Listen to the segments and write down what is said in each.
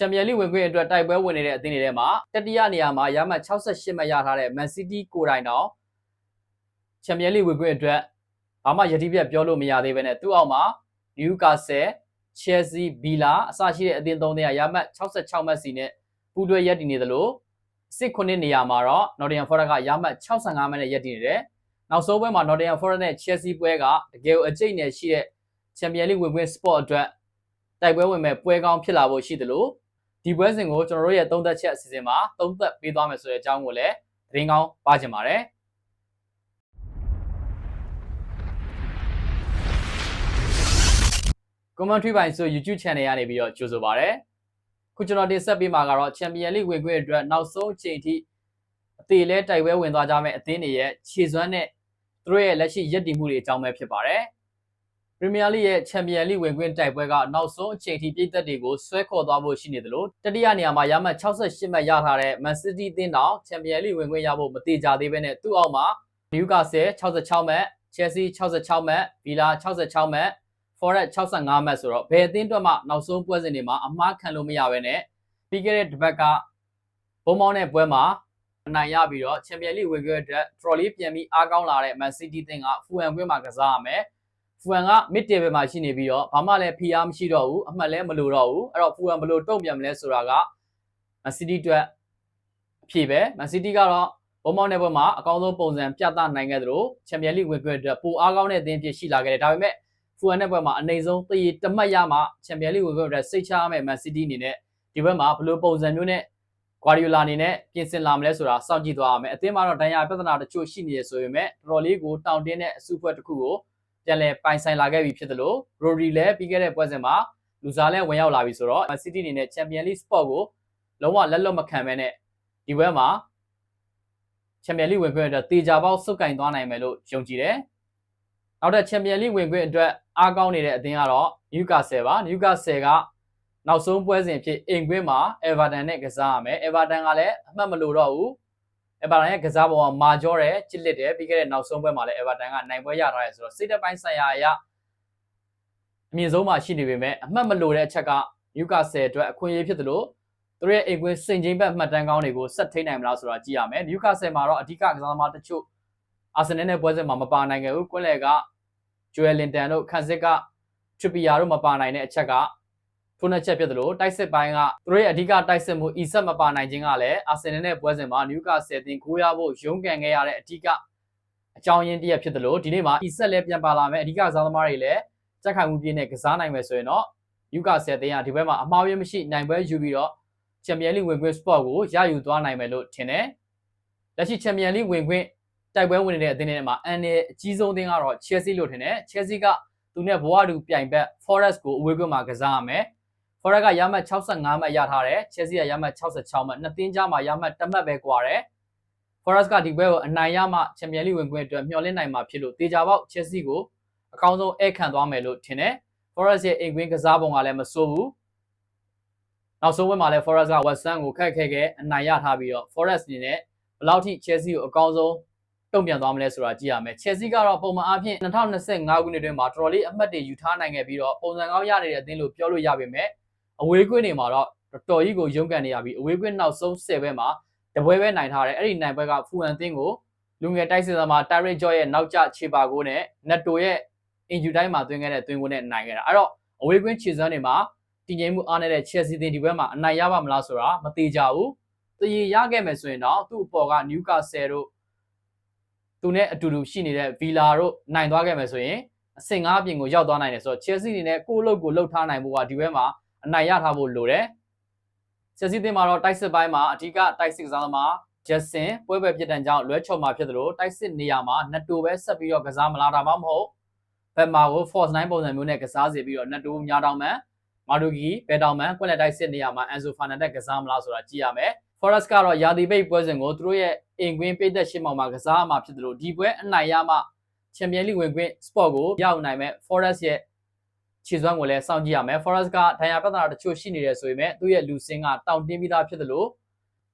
ချန်ပီယံလိဝင်ခွင့်အတွက်တိုက်ပွဲဝင်နေတဲ့အသင်းတွေထဲမှာတတိယနေရာမှာရမှတ်68မှတ်ရထားတဲ့ Man City ကိုယ်တိုင်တောင်ချန်ပီယံလိဝင်ခွင့်အတွက်ဘာမှယတိပြတ်ပြောလို့မရသေးဘဲနဲ့သူ့အောက်မှာ Newcastle Chelsea Villa အစရှိတဲ့အသင်းသုံးသင်းကရမှတ်66မှတ်စီနဲ့ပူးတွဲရပ်တည်နေသလိုစစ်ခုနှစ်နေရာမှာတော့ Nottingham Forest ကရမှတ်65မှတ်နဲ့ရပ်တည်နေတယ်။နောက်ဆုံးပွဲမှာ Nottingham Forest နဲ့ Chelsea ပွဲကတကယ်ကိုအကျိတ်နဲ့ရှိတဲ့ချန်ပီယံလိဝင်ခွင့် sport အတွက်တိုက်ပွဲဝင်မဲ့ပွဲကောင်းဖြစ်လာဖို့ရှိသလို ဒီပွဲစဉ်ကိုကျွန်တော်တို့ရဲ့သုံးသက်ချက်အစီအစဉ်မှာသုံးသက်ပေးသွားမယ်ဆိုတဲ့အကြောင်းကိုလည်းသတင်းကောင်းပါချင်ပါတယ်။ commentary ပိုင်းဆို YouTube channel ကနေပြီးတော့ကြိုဆိုပါရစေ။ခုကျွန်တော်တင်ဆက်ပေးမှာကတော့ Champion League ဝင်ခွင့်အတွက်နောက်ဆုံးအချိန်ထိအသေးလဲတိုက်ပွဲဝင်သွားကြမယ့်အသင်းတွေရဲ့ခြေစွမ်းနဲ့သူတို့ရဲ့လက်ရှိရည်တည်မှုတွေအကြောင်းပဲဖြစ်ပါတယ်။ Premier League ရဲ့ Champion League ဝင်ခွင့်တိုက်ပွဲကနောက်ဆုံးအချိန်ထိပြည်သက်တွေကိုဆွဲခေါ်သွားဖို့ရှိနေသလိုတတိယနေရာမှာရမှတ်68မှတ်ရထားတဲ့ Man City အသင်းတောင် Champion League ဝင်ခွင့်ရဖို့မတိကျသေးဘဲနဲ့သူ့အောက်မှာ Newcastle 66မှတ် Chelsea 66မှတ် Villa 66မှတ် Forest 65မှတ်ဆိုတော့ဘယ်အသင်းအတွက်မှနောက်ဆုံးပွဲစဉ်တွေမှာအမှားခံလို့မရဘဲနဲ့ပြီးခဲ့တဲ့တစ်ပတ်ကဘုံမောင်းတဲ့ပွဲမှာအနိုင်ရပြီးတော့ Champions League ဝင်ခွင့်အတွက် trolley ပြန်ပြီးအားကောင်းလာတဲ့ Man City သင်းက Fulham ကွင်းမှာကစားရမယ်။ Fulham က mid table မှာရှိနေပြီးတော့ဘာမှလည်းဖိအားမရှိတော့ဘူးအမှတ်လည်းမလိုတော့ဘူးအဲ့တော့ Fulham ဘယ်လိုတုံ့ပြန်မလဲဆိုတာက Man City အတွက်အဖြစ်ပဲ Man City ကတော့ဘုံမောင်းတဲ့ပွဲမှာအကောင်းဆုံးပုံစံပြသနိုင်ခဲ့သလို Champions League ဝင်ခွင့်အတွက်ပိုအားကောင်းတဲ့အသင်းအဖြစ်ရှိလာခဲ့တယ်ဒါပေမဲ့ဖူအန်တဲ့ဘက်မှာအနေဆုံးတည်တမတ်ရမှချန်ပီယံလိဝင်ခွင့်အတွက်စိတ်ချရမယ့်မန်စီးတီးအနေနဲ့ဒီဘက်မှာဘယ်လိုပုံစံမျိုးနဲ့ဂွာဒီယိုလာအနေနဲ့ပြင်ဆင်လာမလဲဆိုတာစောင့်ကြည့်သွားရမယ်အသင်းမှာတော့ဒဏ်ရာပြဿနာတချို့ရှိနေရဆိုပေမဲ့တော်တော်လေးကိုတောင်တင်းတဲ့အစုအဖွဲ့တစ်ခုကို ပြန်လည်ပိုင်ဆိုင်လာခဲ့ပြီဖြစ်တယ်လို့ရိုဒီလည်းပြီးခဲ့တဲ့ပွဲစဉ်မှာလူစားလဲဝင်ရောက်လာပြီဆိုတော့မန်စီးတီးအနေနဲ့ချန်ပီယံလိစပေါ့ကိုလုံးဝလက်လွတ်မခံဘဲနဲ့ဒီဘက်မှာချန်ပီယံလိဝင်ခွင့်အတွက်တေချာပေါက်စုပ်ကင်သွားနိုင်မယ်လို့ယုံကြည်တယ်နောက်ထပ်ချန်ပီယံလိဝင်ခွင့်အတွက်အားကောင်းနေတဲ့အသင်းကတော့ Newcastle ပါ Newcastle ကနောက်ဆုံးပွဲစဉ်ဖြစ်အိမ်ကွင်းမှာ Everton နဲ့ကစားရမယ် Everton ကလည်းအမှတ်မလိုတော့ဘူး Everton ရဲ့ကစားပုံကမာကျောတယ်ချစ်လက်တယ်ပြီးခဲ့တဲ့နောက်ဆုံးပွဲမှာလည်း Everton ကနိုင်ပွဲရထားတယ်ဆိုတော့စိတ်တပိုင်းဆိုင်ရာအရအမြင့်ဆုံးမှာရှိနေပေမဲ့အမှတ်မလိုတဲ့အချက်က Newcastle အတွက်အခွင့်အရေးဖြစ်တယ်လို့သူတို့ရဲ့အိမ်ကွင်းစင်ချင်းဘက်မှတ်တမ်းကောင်းတွေကိုဆက်ထိန်နိုင်မလားဆိုတာကြည့်ရမယ် Newcastle မှာတော့အဓိကကစားသမားတချို့အာဆင်နယ်နဲ့ပွဲစဉ်မှာမပါနိုင်ခဲ့ဘူးကွင်းလယ်ကဂျွယ်လင်တန်တို့ခန်စစ်ကထရပီယာတို့မပါနိုင်တဲ့အချက်က ထိုးနှက်ချက်ဖြစ်တယ်လို့တိုက်စစ်ပိုင်းကသူတို့ရဲ့အဓိကတိုက်စစ်မှုအီဆက်မပါနိုင်ခြင်းကလည်းအာဆင်နယ်နဲ့ပွဲစဉ်မှာနျူကာဆယ်တင်ကိုရဖို့ရုန်းကန်ခဲ့ရတဲ့အဓိကအကြောင်းရင်းတည်းဖြစ်တယ်လို့ဒီနေ့မှာအီဆက်လည်းပြန်ပါလာမယ်အဓိကစားသမားတွေလည်းစက်ခိုင်မှုပြည့်နဲ့ကစားနိုင်မယ်ဆိုရင်တော့နျူကာဆယ်တင်ကဒီဘက်မှာအမှားယွင်းမရှိနိုင်ပွဲယူပြီးတော့ချန်ပီယံလိဝင်ခွင့်စပေါ့ကိုရယူသွားနိုင်မယ်လို့ထင်တယ်လက်ရှိချန်ပီယံလိဝင်ခွင့်တိုက်ပွဲဝင်နေတဲ့အသင်းတွေမှာအန်ရဲ့အကြီးဆုံးအသင်းကတော့ Chelsea လို့ထင်တယ် Chelsea ကသူနဲ့ဘဝတူပြိုင်ဘက် Forest ကိုအဝေးကွင်းမှာကစားရမယ် Forest ကရမှတ်65မှတ်ရထားတယ် Chelsea ကရမှတ်66မှတ်နှစ်သင်းကြားမှာရမှတ်တစ်မှတ်ပဲကွာတယ် Forest ကဒီပွဲကိုအနိုင်ရမှချန်ပီယံလိဝင်ခွင့်အတွက်မျှော်လင့်နိုင်မှာဖြစ်လို့တေချာပေါက် Chelsea ကိုအကောင်းဆုံးဧခံသွားမယ်လို့ထင်တယ် Forest ရဲ့အိမ်ကွင်းကစားပုံကလည်းမဆိုးဘူးနောက်ဆုံးပွဲမှာလည်း Forest က West Ham ကိုခက်ခဲခဲအနိုင်ရထားပြီးတော့ Forest အနေနဲ့ဘယ်လောက်ထိ Chelsea ကိုအကောင်းဆုံးတုံ့ပြန်သွားမလဲဆိုတာကြည့်ရမယ်။ Chelsea ကတော့ပုံမှန်အားဖြင့်2025ခုနှစ်တွင်မှာတော်တော်လေးအမှတ်တွေယူထားနိုင်ခဲ့ပြီးတော့ပုံစံကောင်းရနေတဲ့အသင်းလို့ပြောလို့ရပေမဲ့ အဝေးကွင်းတွေမှာတော့တော်တော်ကြီးကိုရုန်းကန်နေရပြီးအဝေးကွင်းနောက်ဆုံး10ပွဲမှာတပွဲပဲနိုင်ထားတယ်။အဲ့ဒီနိုင်ပွဲကဖူအန်သင်းကိုလူငယ်တိုက်စစ်သမား Tyrick Joy ရဲ့နောက်ကျခြေပါကိုနဲ့ Netto ရဲ့အင်ဂျူတိုင်းမှာသွင်းခဲ့တဲ့သွင်းကိုနဲ့နိုင်ခဲ့တာ။အဲ့တော့အဝေးကွင်းခြေစွမ်းတွေမှာတည်ငြိမ်မှုအားနေတဲ့ Chelsea သင်းဒီဘက်မှာအနိုင်ရပါမလားဆိုတာမသေးကြဘူး။တည်ရခဲ့မယ်ဆိုရင်တော့သူ့အပေါ်က Newcastle တို့သူနဲ့အတူတူရှိနေတဲ့ Villa တို့နိုင်သွားခဲ့မယ်ဆိုရင်အဆင့်၅အပြင်ကိုရောက်သွားနိုင်တယ်ဆိုတော့ Chelsea အနေနဲ့ကိုယ့်အလုပ်ကိုလှုပ်ထားနိုင်ဖို့ကဒီဘက်မှာ အနိုင်ရထားဖို့လိုတယ်။ Chelsea သင်းမှာတော့တိုက်စစ်ပိုင်းမှာအဓိကတိုက်စစ်ကစားသမား Justin ပွဲပဲပြစ်ဒဏ်ကြောင့်လွဲချော်မှာဖြစ်တယ်လို့တိုက်စစ်နေရာမှာနက်တိုပဲဆက်ပြီးတော့ကစားမလားဒါမှမဟုတ်ဘက်မာကို force 9ပုံစံမျိုးနဲ့ကစားစီပြီးတော့နက်တိုညာတောင်မှန်မာဒူဂီဘယ်တောင်မှန်ကွက်လက်တိုက်စစ်နေရာမှာအန်ဆိုဖာနန်ဒက်ကစားမလားဆိုတာကြည့်ရမယ် Forest ကတော့ယာတီပိတ်ပွဲစဉ်ကိုသူတို့ရဲ့အိမ်ကွင်းပိတ်သက်ရှင်းမောင်မှာကစားမှာဖြစ်တယ်လို့ဒီပွဲအနိုင်ရမှချန်ပီယံလိဝင်ခွင့် sport ကိုရောက်နိုင်မဲ့ Forest ရဲ့ ခြေစွမ်းကိုလည်းစောင့်ကြည့်ရမယ် Forest ကဒဏ်ရာပြဿနာတချို့ရှိနေတယ်ဆိုပေမဲ့သူ့ရဲ့လူစင်းကတောင်တင်းပြီးသားဖြစ်တယ်လို့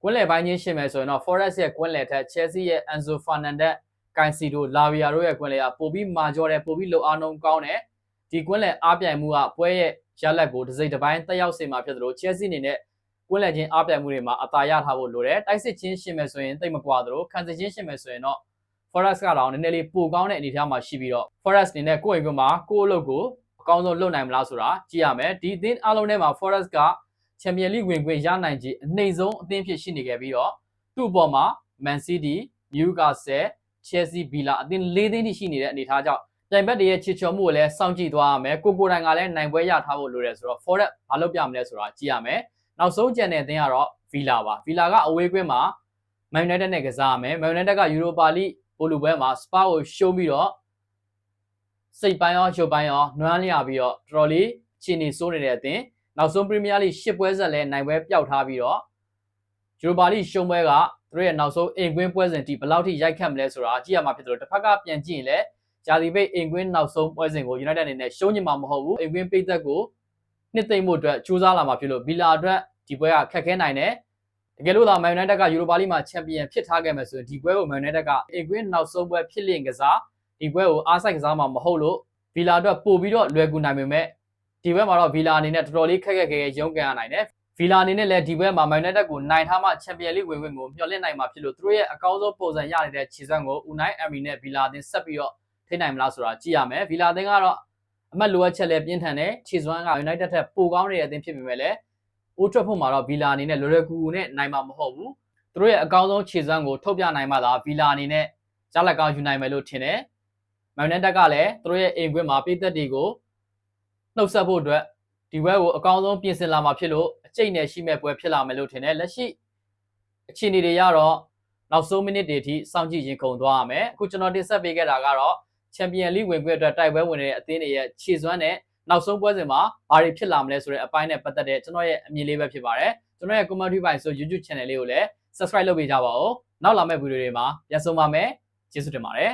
ကွင်းလယ်ပိုင်းချင်းရှင်းမယ်ဆိုရင်တော့ Forest ရဲ့ကွင်းလယ်ထက် Chelsea ရဲ့ Enzo Fernandez ကိုင်စီတိုလာဗီယာတို့ရဲ့ကွင်းလယ်ကပိုပြီးမာကျော်တယ်ပိုပြီးလုံအားနှုံးကောင်းတယ်ဒီကွင်းလယ်အားပြိုင်မှုကပွဲရဲ့ရလက်ကိုတစ်စိတ်တစ်ပိုင်းတက်ရောက်စေမှာဖြစ်တယ်လို့ Chelsea အနေနဲ့ကွင်းလည်ချင်းအားပြိုင်မှုတွေမှာအသာရထားဖို့လိုတယ်တိုက်စစ်ချင်းရှင်မယ်ဆိုရင်တိတ်မကွာသလိုခံစစ်ချင်းရှင်မယ်ဆိုရင်တော့ Forest ကတော့နည်းနည်းလေးပိုကောင်းတဲ့အနေအထားမှာရှိပြီးတော့ Forest အနေနဲ့ကိုယ့်အိမ်ကွင်းမှာကိုယ့်အလုပ်ကို အကောင်းဆုံးလုပ်နိုင်မလားဆိုတာကြည့်ရမယ်ဒီအသင်းအားလုံးထဲမှာ Forest က Champions League ဝင်ခွင့်ရနိုင်ခြေအနှိမ့်ဆုံးအသင်းဖြစ်ရှိနေခဲ့ပြီးတော့သူ့အပေါ်မှာ Man City, Newcastle, Chelsea, Villa အသင်း၄သင်းထိရှိနေတဲ့အနေအထားကြောင့်ပြိုင်ဘက်တွေရဲ့ချစ်ချော်မှုကိုလည်းစောင့်ကြည့်သွားရမယ်ကိုကိုတိုင်ကလည်းနိုင်ပွဲရထားဖို့လိုတယ်ဆိုတော့ Forest ဘာလုပ်ပြမလဲဆိုတာကြည့်ရမယ်နောက်ဆုံးကြံတဲ့အသင်းကတော့ Villa ပါ Villa ကအဝေးကွင်းမှာ Man United နဲ့ကစားရမယ် Man United က Europa League ပိုလူပွဲမှာ Spa ကိုရှုံးပြီးတော့ စိတ်ပိုင်းရောရုပ်ပိုင်းရောနွမ်းလျာပြီးတော့တော်တော်လေးခြေနေစိုးနေတဲ့အသင်းနောက်ဆုံး Premier League ၈ပွဲဆက်လဲနိုင်ပွဲပျောက်ထားပြီးတော့ Europa League ရှုံးပွဲကသူတို့ရဲ့နောက်ဆုံးအိမ်ကွင်းပွဲစဉ်တီဘယ်လောက်ထိရိုက်ခတ်မလဲဆိုတာကြည့်ရမှာဖြစ်တယ်လို့တစ်ဖက်ကပြန်ကြည့်ရင်လည်းဂျာဒီပိတ်အိမ်ကွင်းနောက်ဆုံးပွဲစဉ်ကို United အနေနဲ့ရှုံးညင်မှာမဟုတ်ဘူးအိမ်ကွင်းပိတ်သက်ကိုနှစ်သိမ့်မှုအတွက်ကြိုးစားလာမှာဖြစ်လို့ Villa အတွက်ဒီပွဲကခက်ခဲနိုင်တယ်တကယ်လို့သာ Man United က Europa League မှာချန်ပီယံဖြစ်ထားခဲ့မယ်ဆိုရင်ဒီပွဲကို Man United ကအိမ်ကွင်းနောက်ဆုံးပွဲဖြစ်လင့်ကစား ဒီပွဲကိုအားစိုက်ကစားမှာမဟုတ်လို့ Villa အတွက်ပို့ပြီးတော့လွယ်ကူနိုင်ပေမဲ့ဒီဘက်မှာတော့ Villa အနေနဲ့တော်တော်လေးခက်ခက်ခဲခဲရုန်းကန်ရနိုင်တယ်ဗီလာအနေနဲ့လည်းဒီဘက်မှာ Man United ကိုနိုင်ထားမှချန်ပီယံလိဝင်ခွင့်ကိုမျှော်လင့်နိုင်မှာဖြစ်လို့သူတို့ရဲ့အကောင်းဆုံးပုံစံရနေတဲ့ခြေစွမ်းကို Unai Emery နဲ့ဗီလာအသင်းဆက်ပြီးတော့ထိနိုင်မလားဆိုတာကြည့်ရမယ်ဗီလာအသင်းကတော့အမတ်လိုအပ်ချက်လည်းပြင်းထန်တယ်ခြေစွမ်းက United ထက်ပိုကောင်းနေတဲ့အသင်းဖြစ်ပေမဲ့လည်း Old Trafford မှာတော့ဗီလာအနေနဲ့လွယ်လွယ်ကူကူနဲ့နိုင်မှာမဟုတ်ဘူးသူတို့ရဲ့အကောင်းဆုံးခြေစွမ်းကိုထုတ်ပြနိုင်မှသာဗီလာအနေနဲ့ကြားလက်ကောင်းယူနိုင်မယ်လို့ထင်တယ် Man United ကလည်းသူတို့ရဲ့အိမ်ကွင်းမှာပြည်သက်တွေကိုနှုတ်ဆက်ဖို့အတွက်ဒီဘက်ကိုအကောင်းဆုံးပြင်ဆင်လာမှာဖြစ်လို့အကျိတ်နဲ့ရှိမဲ့ပွဲဖြစ်လာမယ်လို့ထင်တယ်လက်ရှိအခြေအနေတွေကတော့နောက်ဆုံးမိနစ်တွေအထိစောင့်ကြည့်ရင်ခုန်သွားရမယ်အခုကျွန်တော်တင်ဆက်ပေးခဲ့တာကတော့ချန်ပီယံလိဝင်ခွင့်အတွက်တိုက်ပွဲဝင်နေတဲ့အသင်းတွေရဲ့ခြေစွမ်းနဲ့နောက်ဆုံးပွဲစဉ်မှာဘာတွေဖြစ်လာမလဲဆိုတဲ့အပိုင်းနဲ့ပတ်သက်တဲ့ကျွန်တော်ရဲ့အမြင်လေးပဲဖြစ်ပါတယ်ကျွန်တော်ရဲ့ commentary ပိုင်းဆို YouTube channel လေးကိုလည်း subscribe လုပ်ပေးကြပါဦးနောက်လာမယ့်ဗီဒီယိုတွေမှာပြန်ဆုံပါမယ်ကျေးဇူးတင်ပါတယ်